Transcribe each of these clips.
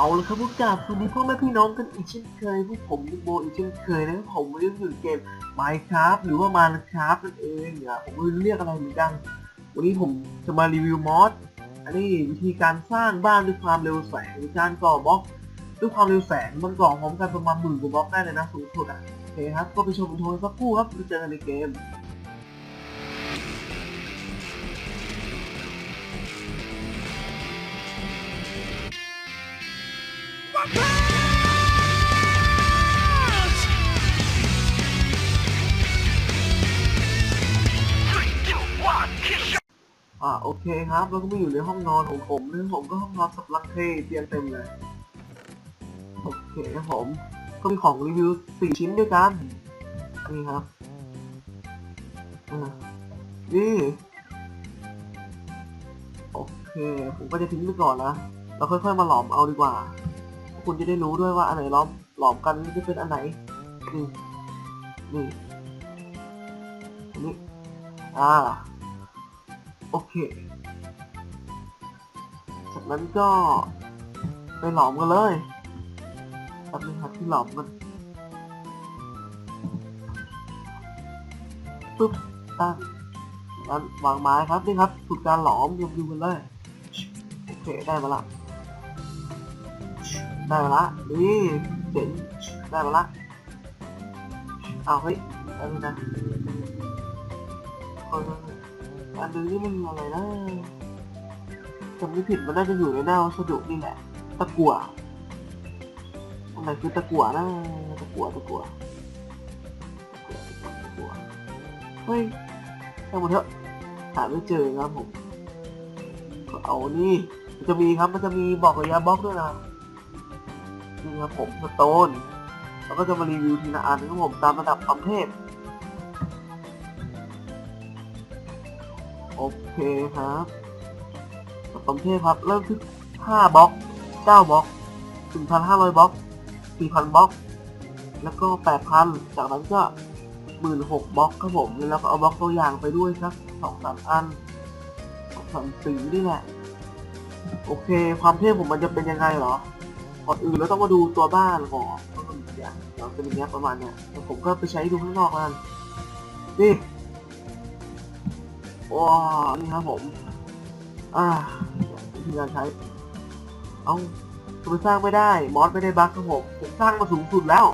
เอาละครับพวกกาบสวัสดีพ่อแม่พี่น้องกันอีกเช่นเคยพวกผมลูกโบอีกเช่นเคยนะครับผมวันนี้อยู่เกม Minecraft หรือว่า Minecraft นั่นเองอะผมไม่รู้เรียกอะไรเหมือนกัน วันนี้ผมจะมารีวิวมอสอันนี้วิธีการสร้างบ้านด้วยความเร็วแสงหรือการก่อบล็อกด้วยความเร็วแสงมันก่อพร้อมกันประมาณหมื่นกว่าบล็อกได้เลยนะสูงสุดอะโอเคครับก็ไปชมกันโทรสักครู่ครับเจอกันในเกม อ่าโอเคครับแล้วก็มาอยู่ในห้องนอนของผมซึ่งผมก็ห้องนอนสับลังเทเตียงเต็มเลย โอเคครับผมก็มีของรีวิวสี่ชิ้นด้วยกัน นี่ครับนี่โอเค ผมก็จะทิ้งไปก่อนนะ เราค่อยๆมาหลอมเอาดีกว่า คุณจะได้รู้ด้วยว่าอันไหนล้อมหลอมกันจะเป็นอันไหนนี่นี่นนี้อ่าโอเค จากนั้นก็ไปหลอมกันเลยแป๊บนึงครับที่หลอมกันปึ๊บตั้งนั้นวางไม้ครับนี่ครับฝึกการหลอมยมดูกันเลยโอเคได้มาละ ได้มาละ นี่เจ๋งได้มาละ เอาเฮ้ยได้ไหมนะเอออันนี้มันอะไรนะจำไม่ผิดมันน่าจะอยู่ในหน้าวัสดุนี่แหละ ตะกั่วอันไหนคือตะกั่วนะ ตะกั่วตะกั่วตะกั่วเฮ้ยช่างมันเถอะหาไม่เจอครับผมก็เอานี่มันจะมีครับ มันจะมีบอกระยะบล็อกด้วยนะ นี่ครับผมสโตนแล้วก็จะมารีวิวทีละอันครับผมตามระดับความเทพโอเคครับสมเทพครับ เริ่มที่5บล็อก9บล็อก1,500บล็อก4,000บล็อก แล้วก็ 8,000 จากนั้นก็16,000บล็อกครับผมแล้วก็เอาบล็อกตัวอย่างไปด้วยสัก2-3อัน2-3สีนี่แหละ โอเค ความเทพผมมันจะเป็นยังไงเหรอ ก่อนอื่นเราต้องมาดูตัวบ้านก่อนว่ามันอย่างเราเป็นอย่างเงี้ยประมาณเนี้ยแล้วผมก็ไปใช้ดูข้างนอกกันนี่ว้าวนี่ครับผม อ่าวิธีการใช้ เอาทำไมสร้างไม่ได้ มอสไม่ได้บั๊กครับผมผมสร้างมาสูงสุดแล้ว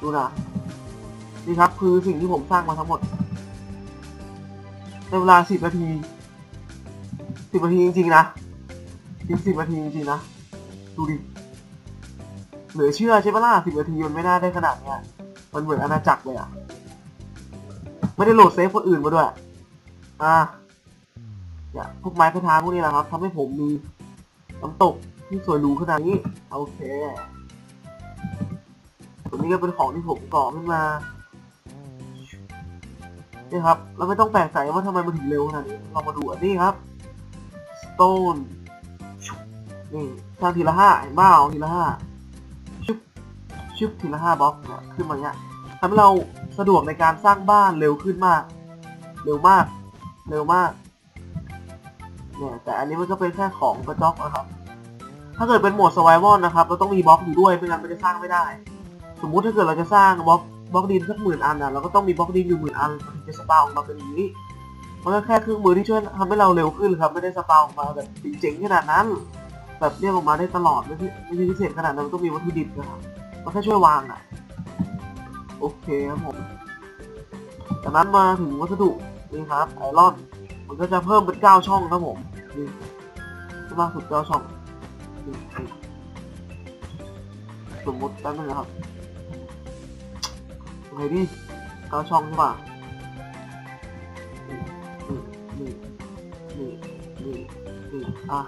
ดูนะนี่ครับคือสิ่งที่ผมสร้างมาทั้งหมดในเวลาสิบนาทีสิบนาทีจริงๆนะ จริงสิบนาทีจริงๆนะ ดูดิ เหลือเชื่อใช่ปะล่ะสิบนาทีมันไม่น่าได้ขนาดเนี้ย มันเหมือนอาณาจักรเลยอะไม่ได้โหลดเซฟคนอื่นมาด้วย อ่าเนี่ยพวกไม้กระทาพวกนี้แหละครับทำให้ผมมีน้ำตกที่สวยหรูขนาดนี้ โอเคตัวนี้ก็เป็นของที่ผมก่อขึ้นมานี่ครับ เราไม่ต้องแปลกใจว่าทำไมมันถึงเร็วขนาดนี้ เรามาดูอันนี้ครับ stone นี่สร้างทีละห้าเห็นเปล่าทีละห้าชุบชุบทีละห้าบล็อกเนี่ยขึ้นมาเนี่ยทำให้เราสะดวกในการสร้างบ้านเร็วขึ้นมาก เร็วมาก เร็วมาก เนี่ยแต่อันนี้มันก็เป็นแค่ของกระจอกนะครับ ถ้าเกิดเป็นโหมด survival นะครับเราต้องมีบล็อกอยู่ด้วยไม่งั้นมันจะสร้างไม่ได้ สมมุติถ้าเกิดเราจะสร้างบล็อกบล็อกดินสักหมื่นอันนะเราก็ต้องมีบล็อกดินอยู่หมื่นอันมันถึงจะสปาออกมาเป็นอย่างนี้มันก็แค่เครื่องมือที่ช่วยทำให้เราเร็วขึ้นครับไม่ได้สปาออกมาแบบเจ๋งๆขนาดนั้น แบบเรียกออกมาได้ตลอดไม่ใช่ไม่ใช่พิเศษขนาดนั้นต้องมีวัตถุดิบนะครับมันแค่ช่วยวางอะโอเคครับผมจากนั้นมาถึงวัสดุนี่ครับไอรอนมันก็จะเพิ่มเป็นเก้าช่องครับผมนี่มากสุดเก้าช่องนี่นี่สมมติแป๊บนึงนะครับโอเคดิเก้าช่องใช่ป่ะนี่นี่นี่นี่นี่อะ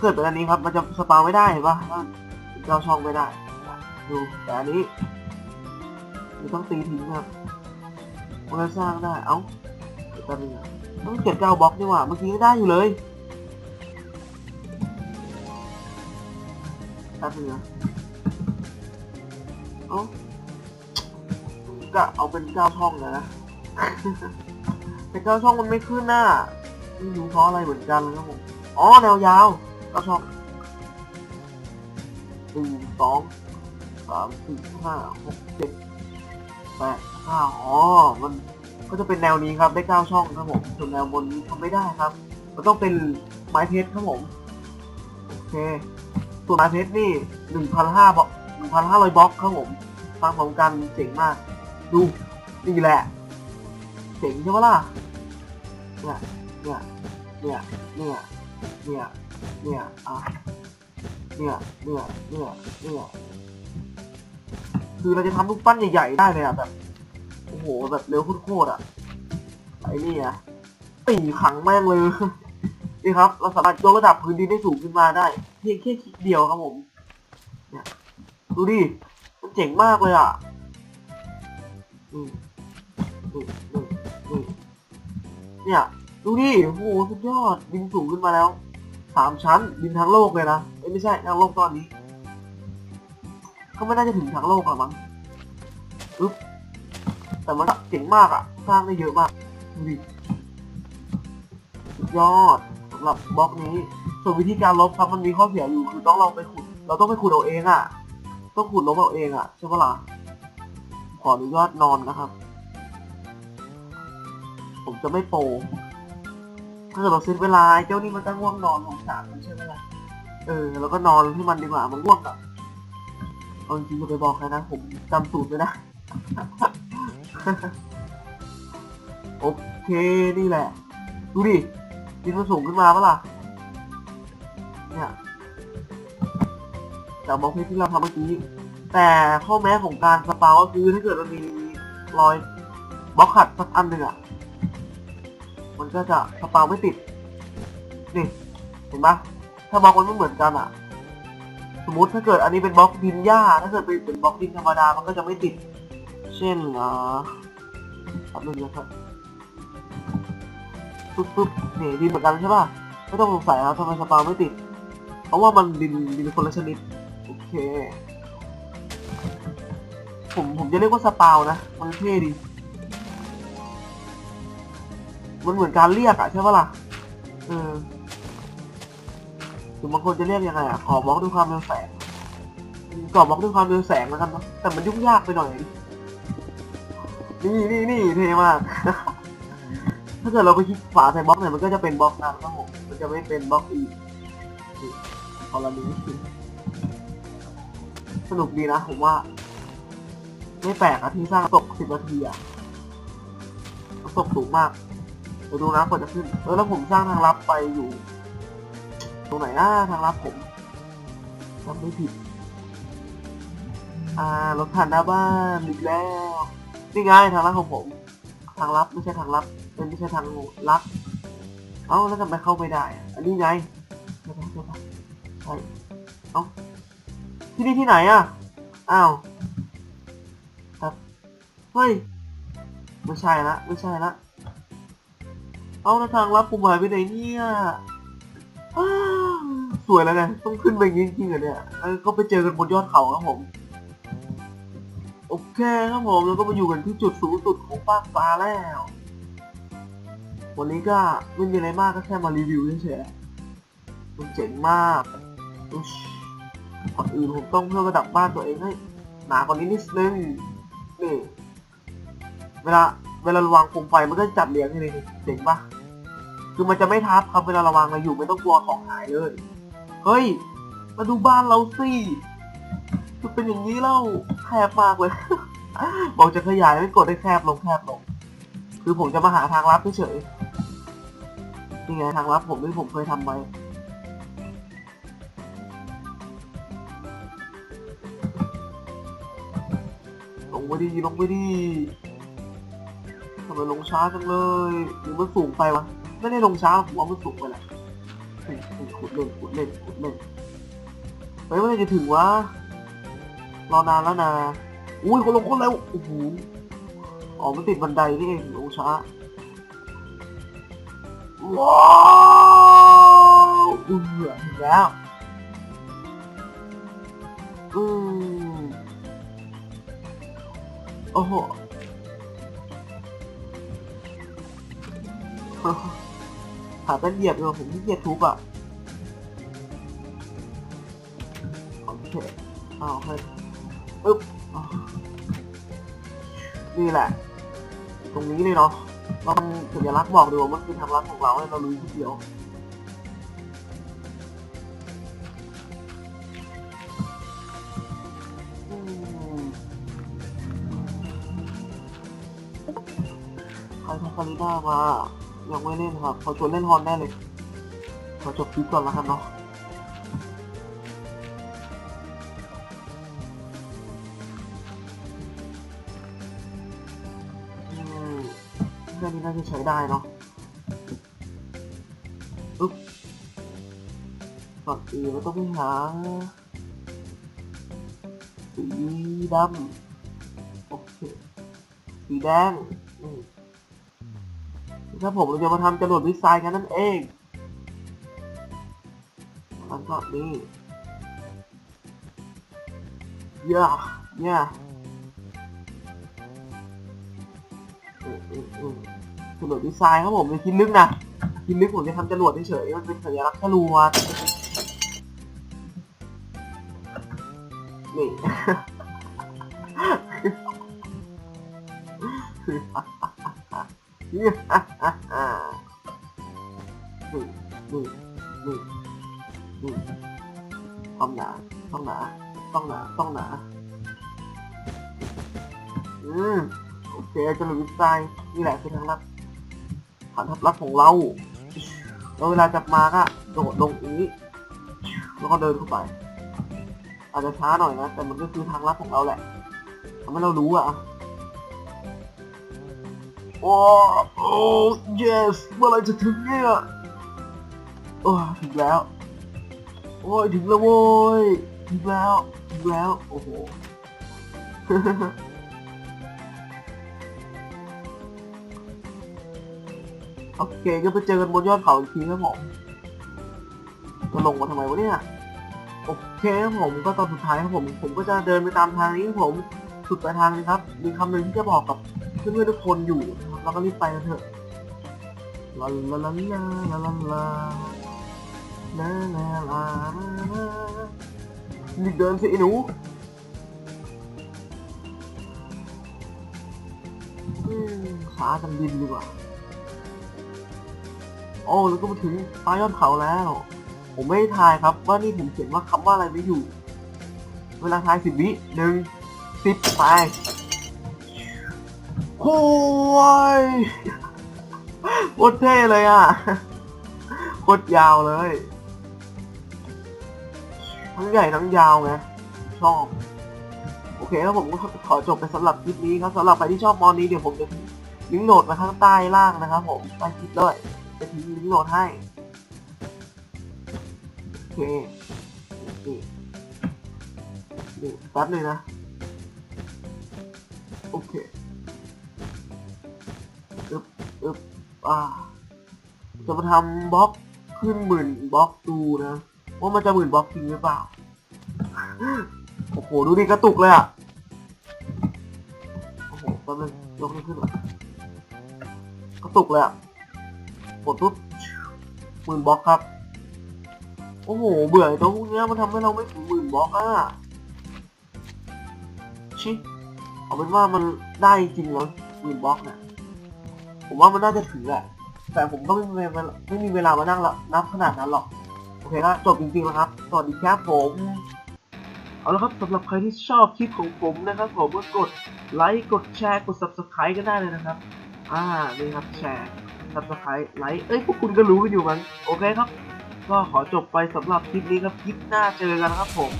เกิดเป็นอันนี้ครับ มันจะสปาไม่ได้เห็นป่ะเก้าช่องไม่ได้ ดูแต่อันนี้มันต้องตีทิ้งครับมันจะสร้างได้ เอ้าเดี๋ยวแป๊บนึงนะต้องเก็บเก้าบล็อกดีกว่า เมื่อกี้ไม่ได้อยู่เลยแป๊บนึงนะเอ้าก็เอาเป็นเก้าช่องเลยนะแต่เก้าช่องมันไม่ขึ้นหน้าไม่รู้เพราะอะไรเหมือนกันครับผม อ๋อแนวยาว ก็ชอบหนึ่งสองสามสี่ห้าหกเจ็ดแปดเก้าอ๋อมันก็จะเป็นแนวนี้ครับได้เก้าช่องครับผมส่วนแนวบนนี้ทำไม่ได้ครับ มันต้องเป็นไม้เพชรครับผมโอเคส่วนไม้เพชรนี่หนึ่งพันห้าบล็อกหนึ่งพันห้าร้อยบล็อกครับผมสร้างพร้อมกันเจ๋งมาก ดูนี่แหละเจ๋งใช่ไหมล่ะเนี่ยเนี่ยเนี่ยเนี่ยเนี่ย เนี่ยอะเนี่ยเนี่ยเนี่ยเนี่ยคือเราจะทำรูปปั้นใหญ่ๆได้เลยอะแบบโอ้โหแบบเร็วโคตรอะไอ้นี่อะตีขังแม่งเลยนี่ครับ เราสามารถยกระดับพื้นดินได้สูงขึ้นมาได้เพียงแค่คลิกเดียวครับผมเนี่ยดูดิมันเจ๋งมากเลยอะนี่นี่นี่นี่เนี่ย ดูดิโอ้โหสุดยอดบินสูงขึ้นมาแล้ว สามชั้นบินทั้งโลกเลยนะเอ้ไม่ใช่ทั้งโลกตอนนี้ ก็ไม่น่าจะถึงทั้งโลกหรอมั้งอึ๊บแต่มันเจ๋งมากอะสร้างได้เยอะมากดูดิยอดสำหรับบล็อกนี้ ส่วนวิธีการลบครับมันมีข้อเสียอยู่คือต้องเราไปขุด เราต้องไปขุดเอาเองอะต้องขุดลบเอาเองอะใช่ปะล่ะขออนุญาตนอนนะครับ ผมจะไม่โปร ถ้าเกิดเราเซตเวลาเจ้านี่มันจะง่วงนอนของสามใช่ไหมล่ะเออแล้วก็นอนให้มันดีกว่ามันง่วงอะเอาจริงๆจะไปบอกใครนะผมจำสูตรไม่ได้โอเคนี่แหละ ดูดิดินมันสูงขึ้นมาปะล่ะเนี่ยจากบล็อกเพชรที่เราทำเมื่อกี้แต่ข้อแม้ของการสปาวก็คือถ้าเกิดมันมีรอยบล็อกขัดสักอันหนึ่งอะ มันก็จะสปาไม่ติด นี่ เห็นปะถ้าบล็อกมันไม่เหมือนกันอะสมมติถ้าเกิดอันนี้เป็นบล็อกดินหญ้า ถ้าเกิดเป็นบล็อกดินธรรมดา มันก็จะไม่ติด เช่นอ่าทำหนึ่งนะครับปุ๊บปุ๊บนี่ดินเหมือนกันใช่ปะไม่ต้องสงสัยแล้วทำไมสปาไม่ติด เพราะว่ามันดินดินคนละชนิด โอเค ผมผมจะเรียกว่าสปาวนะ มันเท่ดี มันเหมือนการเรียกอะใช่ปะล่ะเออหรือบางคนจะเรียกยังไงอะขอบล็อกด้วยความเร็วแสงขอบล็อกด้วยความเร็วแสงแล้วกันเนาะแต่มันยุ่งยากไปหน่อย นี่นี่นี่เท่มาก ถ้าเกิดเราไปคลิกฝาใส่บล็อกเนี่ยมันก็จะเป็นบล็อกนั้นครับผมมันจะไม่เป็นบล็อกอีกพอเรานี้สนุกดีนะผมว่า ไม่แปลกอะที่สร้างตกสิบนาทีอะตกสูงมาก เดี๋ยวดูนะกว่าจะขึ้นเออแล้วผมสร้างทางลับไปอยู่ ตรงไหนนะทางลับผมจำไม่ผิด อ่ารถผ่านหน้าบ้านอีกแล้วนี่ไงทางลับของผม ทางลับไม่ใช่ทางลับเป็นไม่ใช่ทางลับเอ้าแล้วทำไมเข้าไม่ได้อะอันนี้ไงใช่ปะใช่ปเอ้าที่นี่ที่ไหนอะอ้าวครับเฮ้ยไม่ใช่ละไม่ใช่ละ เอาแล้วทางลับผมหายไปไหนเนี่ยสวยแล้วไงต้องขึ้นไปจริงๆเหรอเนี่ยก็ไปเจอกันบนยอดเขาครับผมโอเคครับผมแล้วก็มาอยู่กันที่จุดสูงสุดของฟากฟ้าแล้ว วันนี้ก็ไม่มีอะไรมากก็แค่มารีวิวเฉยๆมันเจ๋งมากก่อนอื่นผมต้องเพิ่มระดับบ้านตัวเองให้หนากว่านี้นิดนึงนี่เวลาเวลาระวังโคมไฟมันก็จะจัดเรียงให้เลยเจ๋งปะ คือมันจะไม่ทับครับเวลาระวังเราอยู่ไม่ต้องกลัวของหายเลย เฮ้ย มาดูบ้านเราสิคือเป็นอย่างนี้เล่าแคบมากเลย บอกจะขยายไม่กดได้แคบลงแคบลง คือผมจะมาหาทางลับเฉยๆนี่ไงทางลับผมที่ผมเคยทำไว้ลงไปดีลงไปดีทำไมลงช้าจังเลยหรือมันสูงไปวะ ไม่ได้ลงช้าหรอกผมว่ามันสูงไปแหละเฮ้ยเฮ้ยขุดเล่นขุดเล่นขุดเล่นเฮ้ยเมื่อไหร่จะถึงวะรอนานแล้วนะอุ้ยคนลงคนเร็วโอ้โหอ๋อมันติดบันไดนี่เองลงช้าว้าวอือถึงแล้วอืมโอ้โห ขาเป็นเหยียบเลยผมที่เกียจทุบอะโอเคเอาให้อึ๊บนี่แหละ ตรงนี้เลยเนาะเราทำสัญลักษณ์บอกดูว่ามันคือทางลัดของเราให้เรารู้ทีเดียวอืมใครทำคาริน่ามา ยังไม่เล่นครับเขาชวนเล่นฮอนแน่เลยขอจบคลิปก่อนแล้วกันเนาะเรื่องนี้น่าจะใช้ได้เนาะอึ๊บก่อนอื่นเราต้องไปหาสีดำโอเคสีแดงอืม ถ้าผมเราจะมาทำจรวดวิสัยกันนั่นเองมันก็นี่เย่าเย่าจรวดวิสัยครับผมในคิดลึกนะคิดลึกผมจะทำจรวดเฉยมันเป็นสัญลักษณ์จรวดนี่ นี่นี่นี่นี่ต้องหนาต้องหนาต้องหนาต้องหนาอืมโอเคจะหลุดใจนี่แหละคือทางลับฐานทับลับของเราแล้วเวลาจับมาก็โดดลงอย่างนี้ แล้วก็เดินเข้าไป อาจจะช้าหน่อยนะ แต่มันก็คือทางลับของเราแหละทำให้เรารู้อะ โอ้โอ้ yes เมื่อไรจะถึงเนี่ยโอ้ถึงแล้ว โอ้ยถึงแล้วโว้ยถึงแล้วถึงแล้ว โอ้โหโอเคก็ไปเจอกันบนยอดเขาอีกทีครับผมจะลงมาทำไมวะเนี่ย โอเคครับผมก็ตอนสุดท้ายครับผม ผมก็จะเดินไปตามทางนี้ครับผม สุดปลายทางนี้ครับ มีคำหนึ่งที่จะบอกกับเพื่อนๆทุกคนอยู่ เราก็รีบไปกันเถอะลาลาลาลาลาลาลาลาลาลารีบเดินสิไอ้หนูอืมช้าจังดินดีกว่า โอ้แล้วก็มาถึงปลายยอดเขาแล้ว ผมไม่ทายครับว่านี่ผมเขียนว่าคำว่าอะไรไม่อยู่ เวลาทายสิบวิหนึ่งสิบไป โอ้ยโคตรเท่เลยอะโคตรยาวเลย ทั้งใหญ่ทั้งยาวไง ชอบ โอเคแล้วผมก็ขอจบไปสำหรับคลิปนี้ครับสำหรับใครที่ชอบมอนนี้เดี๋ยวผมจะทิ้งลิงก์โหลดมาข้างใต้ล่างนะครับผมใต้คลิปเลยจะทิ้งลิงก์โหลดให้ โอเคนี่แป๊บหนึงนะ โอเค อึบอึบอ่าจะมาทำบล็อกขึ้นหมื่นบล็อกดูนะว่ามันจะหมื่นบล็อกจริงหรือเปล่าโอ้โหดูดิกระตุกเลยอะโอ้โหแป๊บนึงยกนี้ขึ้นก่อนกระตุกเลยอะกดปุ๊บหมื่นบล็อกครับโอ้โหเบื่อตัวพวกเนี้ยมันทำให้เราไม่ถึงหมื่นบล็อกอะชิเอาเป็นว่ามันได้จริงเหรอหมื่นบล็อกเนี่ย ผมว่ามันน่าจะถึงแหละแต่ผมก็ไม่มีไม่มีเวลามานั่งละนับขนาดนั้นหรอก โอเคก็จบจริงๆแล้วครับ สวัสดีครับผม เอาละครับสำหรับใครที่ชอบคลิปของผมนะครับผมก็กดไลค์ กดแชร์ กด subscribe ก็ได้เลยนะครับ อ่า นี่ครับแชร์ subscribe ไลค์ เอ้ย พวกคุณก็รู้กันอยู่มั้ง โอเคครับ ก็ขอจบไปสำหรับคลิปนี้ครับ คลิปหน้าเจอกันนะครับผม